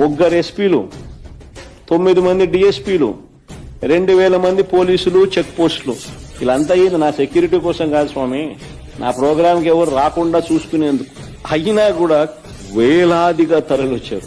ముగ్గురు ఎస్పీలు తొమ్మిది మంది డిఎస్పీలు రెండు వేల మంది పోలీసులు చెక్ పోస్టులు. ఇలాంతా అయ్యింది నా సెక్యూరిటీ కోసం కాదు స్వామి. నా ప్రోగ్రాంకి ఎవరు రాకుండా చూసుకునేందుకు. అయినా కూడా వేలాదిగా తరలిచ్చారు